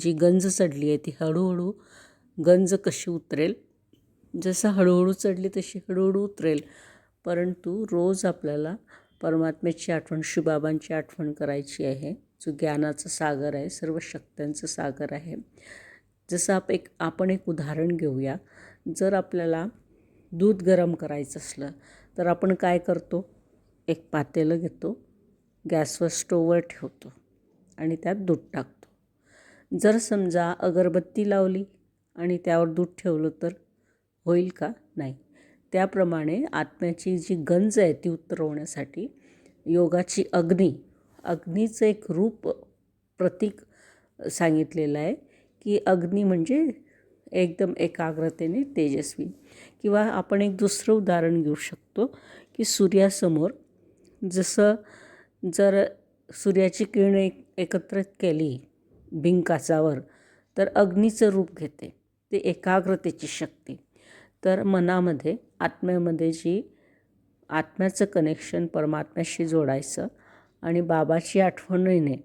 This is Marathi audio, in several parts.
जी गंज चढली आहे ती हळूहळू गंज कशी उतरेल? जसं हळूहळू चढली तशी हळूहळू उतरेल. परंतु रोज आपल्याला परमात्म्याची आठवण शिवबाबांची आठवण करायची आहे. जो ज्ञानाचा सागर आहे सर्व शक्त्यांचं सागर आहे. जसं आप एक आपण एक उदाहरण घेऊया. जर आपल्याला दूध गरम करायचं असलं तर आपण काय करतो? एक पातेलं घेतो गॅसवर स्टोववर ठेवतो आणि त्यात दूध टाकतो. जर समजा अगरबत्ती लावली आणि त्यावर दूध ठेवलं तर होईल का? नाही. त्याप्रमाणे आत्म्याची जी गंज आहे ती उतरवण्यासाठी योगाची अग्नी अग्नीचं एक रूप प्रतीक सांगितलेलं आहे की अग्नी म्हणजे एकदम एकाग्रतेने तेजस्वी. किंवा आपण एक दुसरं उदाहरण घेऊ शकतो की सूर्यासमोर जसं जर सूर्याची किरण एक एकत्रित केली भिंकाचावर तर अग्नीचं रूप घेते. ते एकाग्रतेची शक्ती. तर मनामध्ये आत्म्यामध्ये जी आत्म्याचं कनेक्शन परमात्म्याशी जोडायचं आणि बाबाची आठवणीने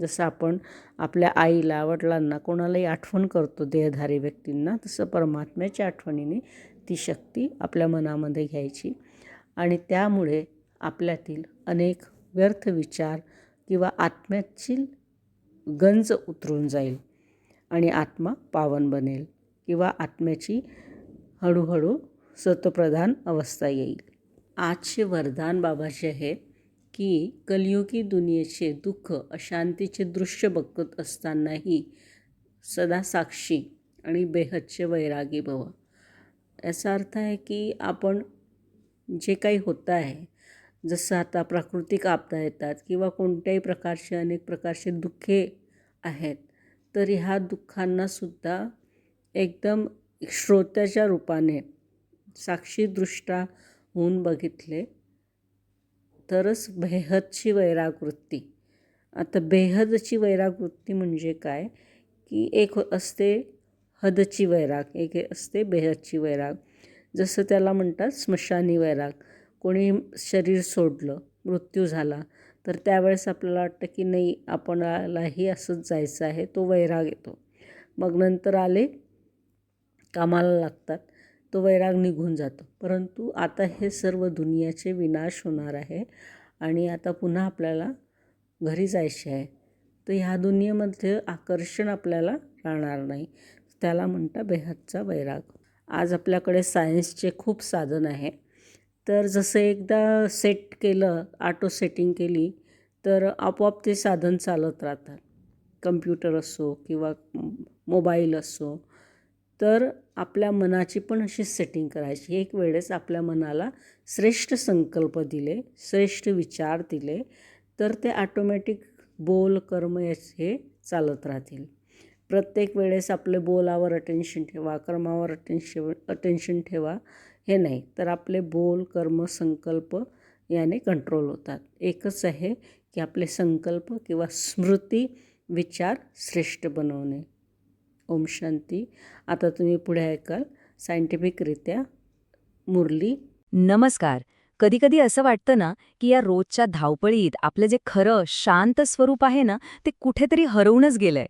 जसं आपण आपल्या आईला वडिलांना कोणालाही आठवण करतो देहधारी व्यक्तींना तसं परमात्म्याच्या आठवणीने ती शक्ती आपल्या मनामध्ये घ्यायची. आणि त्यामुळे आपल्यातील अनेक व्यर्थ विचार किंवा आत्म्यातील गंज उतरून जाईल आणि आत्मा पावन बनेल किंवा आत्म्याची हळूहळू सतप्रधान अवस्था येईल. आजचे वरदान बाबाचे आहे की कलियुगी दुनियेचे दुःख अशांतीचे दृश्य बघत असतानाही सदा साक्षी आणि बेहदचे वैरागी भव. याचा अर्थ आहे की आपण जे काही होतं आहे जसं आता प्राकृतिक आपदा येतात किंवा कोणत्याही प्रकारचे अनेक प्रकारचे दुःखे आहेत तर ह्या दुःखांनासुद्धा एकदम श्रोत्याच्या रूपाने साक्षीदृष्टा होऊन बघितले तरच बेहदची वैरागवृत्ती. आता बेहदची वैरागवृत्ती म्हणजे काय? की एक असते हदची वैराग एक असते बेहदची वैराग. जसं त्याला म्हणतात स्मशानी वैराग. कोणी शरीर सोडलं मृत्यू झाला तर त्यावेळेस आपल्याला वाटतं की नाही आपणालाही असंच जायचं आहे तो वैराग येतो. मग नंतर आले कामाला लागतात तो वैराग निघून जातो. परंतु आता हे सर्व दुनियाचे विनाश होणार आहे आणि आता पुन्हा आपल्याला घरी जायचे आहे. तर ह्या दुनियेमध्ये आकर्षण आपल्याला राहणार नाही. त्याला म्हणता बेहदचा वैराग. आज आपल्याकडे सायन्सचे खूप साधन आहे. तर जसं एकदा सेट केलं ऑटो सेटिंग केली तर आपोआप ते साधन चालत राहतात. कम्प्युटर असो किंवा मोबाईल असो तर आपल्या मनाची पण अशी सेटिंग करायची. एक वेळेस आपल्या मनाला श्रेष्ठ संकल्प दिले श्रेष्ठ विचार दिले तर ते ऑटोमॅटिक बोल कर्म हे चालत राहतील. प्रत्येक वेळेस आपले बोलावर अटेन्शन ठेवा कर्मावर अटेन्शन अटेन्शन ठेवा. हे नाही तर आपले बोल कर्म संकल्प याने कंट्रोल होतात. एकच आहे की आपले संकल्प किंवा स्मृती विचार श्रेष्ठ बनवणे. ओम शांती. आता तुम्ही पुढे ऐकाल सायंटिफिकरित्या मुरली. नमस्कार. कधीकधी असं वाटतं ना की या रोजच्या धावपळीत आपलं जे खरं शांत स्वरूप आहे ना ते कुठेतरी हरवूनच गेलंय.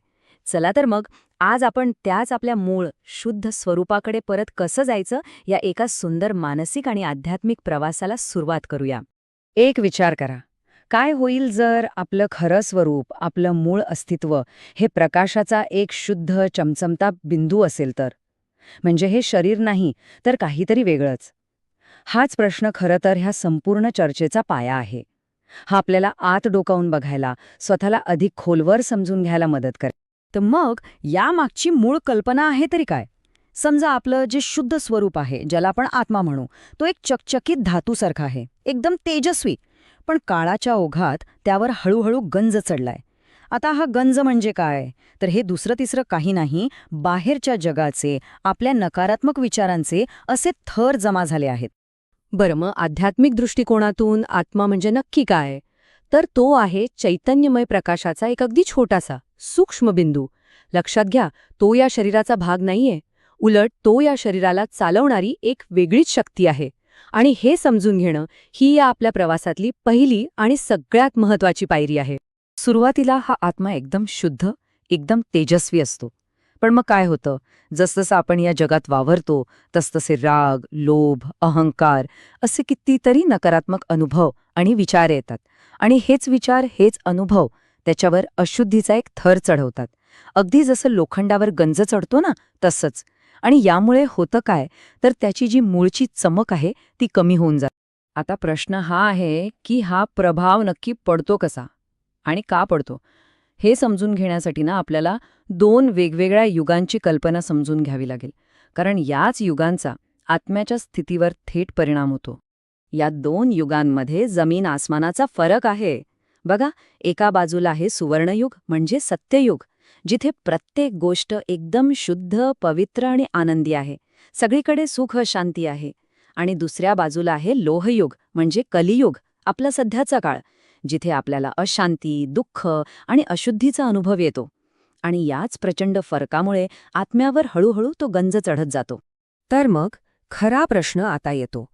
चला तर मग आज आपण त्याच आपल्या मूळ शुद्ध स्वरूपाकडे परत कसं जायचं या एका सुंदर मानसिक आणि आध्यात्मिक प्रवासाला सुरुवात करूया. एक विचार करा. काय होईल जर आपलं खरं स्वरूप आपलं मूळ अस्तित्व हे प्रकाशाचा एक शुद्ध चमचमता बिंदू असेल तर? म्हणजे हे शरीर नाही तर काहीतरी वेगळंच. हाच प्रश्न खरं तर ह्या संपूर्ण चर्चेचा पाया आहे. हा आपल्याला आत डोकावून बघायला स्वतःला अधिक खोलवर समजून घ्यायला मदत करेल. तर मग यामागची मूळ कल्पना आहे तरी काय? समजा आपलं जे शुद्ध स्वरूप आहे ज्याला आपण आत्मा म्हणू तो एक चकचकीत धातूसारखा आहे एकदम तेजस्वी. पण काळाच्या ओघात त्यावर हळूहळू गंज चढलाय. आता हा गंज म्हणजे काय? तर हे दुसरं तिसरं काही नाही बाहेरच्या जगाचे आपल्या नकारात्मक विचारांचे असे थर जमा झाले आहेत. बरं मग आध्यात्मिक दृष्टिकोनातून आत्मा म्हणजे नक्की काय? तर तो आहे चैतन्यमय प्रकाशाचा एक अगदी छोटासा सूक्ष्म बिंदू लक्षात घ्या तो या शरीराचा भाग नाहीये. उलट तो या शरीराला चालवणारी एक वेगळीच शक्ती आहे. आणि हे समजून घेणं ही या आपल्या प्रवासातली पहिली आणि सगळ्यात महत्वाची पायरी आहे. सुरुवातीला हा आत्मा एकदम शुद्ध एकदम तेजस्वी असतो. पण मग काय होतं? जसजसं आपण या जगात वावरतो तसतसे राग लोभ अहंकार असे कितीतरी नकारात्मक अनुभव आणि विचार येतात. आणि हेच विचार हेच अनुभव त्याच्यावर अशुद्धीचा एक थर चढवतात. अगदी जसं लोखंडावर गंज चढतो ना तसंच. आणि यामुळे होतं काय? तर त्याची जी मूळची चमक आहे ती कमी होऊन जाते आता प्रश्न हा आहे की हा प्रभाव नक्की पडतो कसा? आणि का पडतो? हे समजून घेण्यासाठी ना आपल्याला दोन वेगवेगळ्या युगांची कल्पना समजून घ्यावी लागेल. कारण याच युगांचा आत्म्याच्या स्थितीवर थेट परिणाम होतो. या दोन युगांमध्ये जमीन आसमानाचा फरक आहे. बघा एका बाजूला आहे सुवर्णयुग म्हणजे सत्ययुग जिथे प्रत्येक गोष्ट एकदम शुद्ध पवित्र आणि आनंदी आहे. सगळीकडे सुख शांती आहे. आणि दुसऱ्या बाजूला आहे लोहयुग म्हणजे कलियुग आपला सध्याचा काळ जिथे आपल्याला अशांती दुःख आणि अशुद्धीचा अनुभव येतो. आणि याच प्रचंड फरकामुळे आत्म्यावर हळूहळू तो गंज चढत जातो. तर मग खरा प्रश्न आता येतो.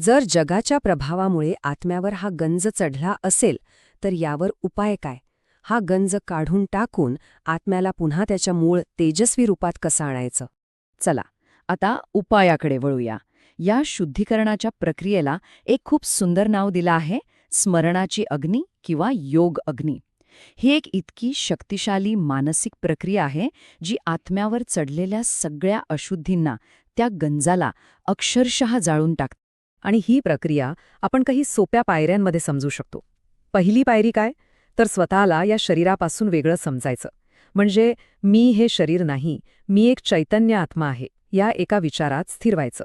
जर जगाच्या प्रभावामुळे आत्म्यावर हा गंज चढला असेल तर यावर उपाय काय? हा गंज काढून टाकून आत्म्याला पुन्हा त्याच्या मूळ तेजस्वी रूपात कसा आणायचं? चला आता उपायाकडे वळूया. या शुद्धीकरणाच्या प्रक्रियेला एक खूप सुंदर नाव दिलं आहे स्मरणाची अग्नी किंवा योग अग्नी. ही एक इतकी शक्तिशाली मानसिक प्रक्रिया आहे जी आत्म्यावर चढलेल्या सगळ्या अशुद्धींना त्या गंजाला अक्षरशः जाळून टाकते. आणि ही प्रक्रिया आपण काही सोप्या पायऱ्यांमध्ये समजू शकतो. पहिली पायरी काय? तर स्वतःला या शरीरापासून वेगळं समजायचं. म्हणजे मी हे शरीर नाही मी एक चैतन्य आत्मा आहे या एका विचारात स्थिर व्हायचं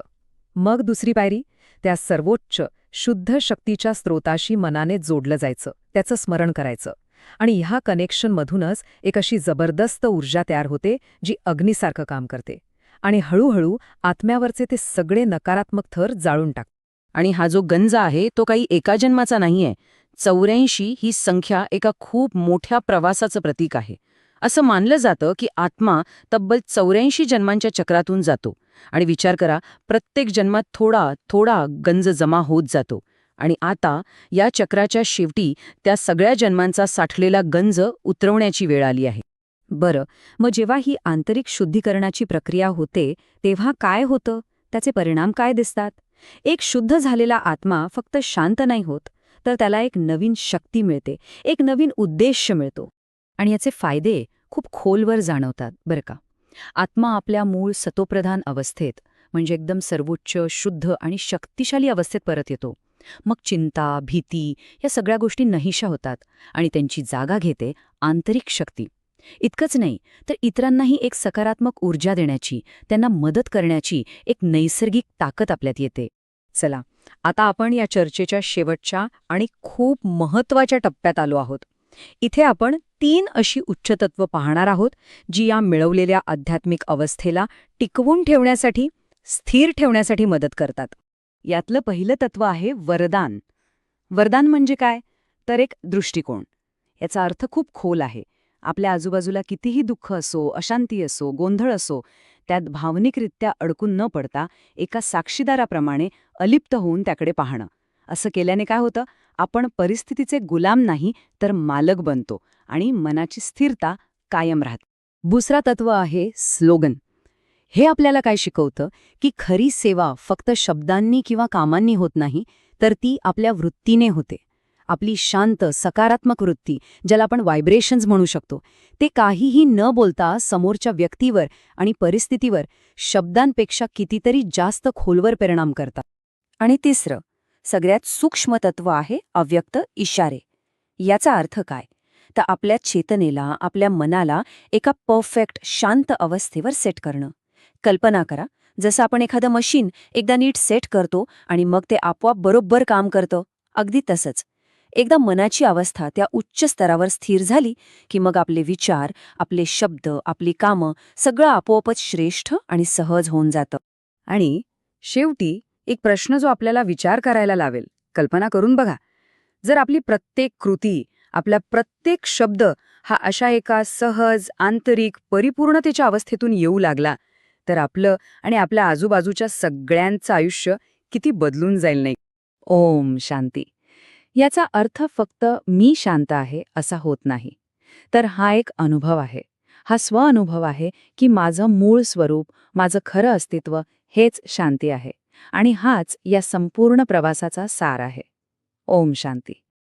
मग दुसरी पायरी? त्या सर्वोच्च शुद्ध शक्तीच्या स्रोताशी मनाने जोडलं जायचं त्याचं स्मरण करायचं. आणि ह्या कनेक्शनमधूनच एक अशी जबरदस्त ऊर्जा तयार होते जी अग्नीसारखं काम करते. आणि हळूहळू आत्म्यावरचे ते सगळे नकारात्मक थर जाळून टाक. आणि हा जो गंज आहे तो काही एका जन्माचा नाहीये. चौऱ्याऐंशी ही संख्या एका खूप मोठ्या प्रवासाचं प्रतीक आहे. असं मानलं जातं की आत्मा तब्बल चौऱ्याऐंशी जन्मांच्या चक्रातून जातो आणि विचार करा प्रत्येक जन्मात थोडा थोडा गंज जमा होत जातो आणि आता या चक्राच्या शेवटी त्या सगळ्या जन्मांचा साठलेला गंज उतरवण्याची वेळ आली आहे. बरं मग जेव्हा ही आंतरिक शुद्धीकरणाची प्रक्रिया होते तेव्हा काय होतं? त्याचे परिणाम काय दिसतात? एक शुद्ध झालेला आत्मा फक्त शांत नाही होत. तर त्याला एक नवीन शक्ती मिळते एक नवीन उद्देश मिळतो. आणि याचे फायदे खूप खोलवर जाणवतात बरं का? आत्मा आपल्या मूळ सतोप्रधान अवस्थेत म्हणजे एकदम सर्वोच्च शुद्ध आणि शक्तिशाली अवस्थेत परत येतो. मग चिंता भीती या सगळ्या गोष्टी नहीशा होतात आणि त्यांची जागा घेते आंतरिक शक्ती. इतकंच नाही तर इतरांनाही एक सकारात्मक ऊर्जा देण्याची त्यांना मदत करण्याची एक नैसर्गिक ताकद आपल्यात येते. चला आता आपण या चर्चेच्या शेवटच्या आणि खूप महत्त्वाच्या टप्प्यात आलो आहोत. इथे आपण तीन अशी उच्चतत्व पाहणार आहोत जी या मिळवलेल्या आध्यात्मिक अवस्थेला टिकवून ठेवण्यासाठी स्थिर ठेवण्यासाठी मदत करतात. यातलं पहिलं तत्व आहे वरदान. वरदान म्हणजे काय? तर एक दृष्टिकोन. याचा अर्थ खूप खोल आहे. आपल्या आजूबाजूला कितीही दुःख असो अशांती असो गोंधळ असो त्यात भावनिकरित्या अडकून न पडता एका साक्षीदाराप्रमाणे अलिप्त होऊन त्याकडे पाहणं. असं केल्याने काय होतं? आपण परिस्थितीचे गुलाम नाही तर मालक बनतो आणि मनाची स्थिरता कायम राहते. दुसरा तत्व आहे स्लोगन. हे आपल्याला काय शिकवतं? की खरी सेवा फक्त शब्दांनी किंवा कामांनी होत नाही तर ती आपल्या वृत्तीने होते. आपली शांत सकारात्मक वृत्ती ज्याला आपण व्हायब्रेशन्स म्हणू शकतो. ते काहीही न बोलता समोरच्या व्यक्तीवर आणि परिस्थितीवर शब्दांपेक्षा कितीतरी जास्त खोलवर परिणाम करतात. आणि तिसरं सगळ्यात सूक्ष्म तत्व आहे अव्यक्त इशारे. याचा अर्थ काय? तर आपल्या चेतनेला आपल्या मनाला एका परफेक्ट शांत अवस्थेवर सेट करणं. कल्पना करा जसं आपण एखादं मशीन एकदा नीट सेट करतो आणि मग ते आपोआप बरोबर काम करतं. अगदी तसंच. एकदा मनाची अवस्था त्या उच्च स्तरावर स्थिर झाली की मग आपले विचार आपले शब्द आपली कामं सगळं आपोआपच श्रेष्ठ आणि सहज होऊन जातं. आणि शेवटी एक प्रश्न जो आपल्याला विचार करायला लावेल कल्पना करून बघा. जर आपली प्रत्येक कृती आपला प्रत्येक शब्द हा अशा एका सहज आंतरिक परिपूर्णतेच्या अवस्थेतून येऊ लागला तर आपलं आणि आपल्या आजूबाजूच्या सगळ्यांचं आयुष्य किती बदलून जाईल नाही. ओम शांती. याचा अर्थ फक्त मी शांत आहे असा होत नाही. तर हा एक अनुभव आहे. हा स्व अनुभव आहे की माझं मूळ स्वरूप माझं खरं अस्तित्व हेच शांती आहे. आणि हाच या संपूर्ण प्रवासाचा सार आहे. ओम शांती.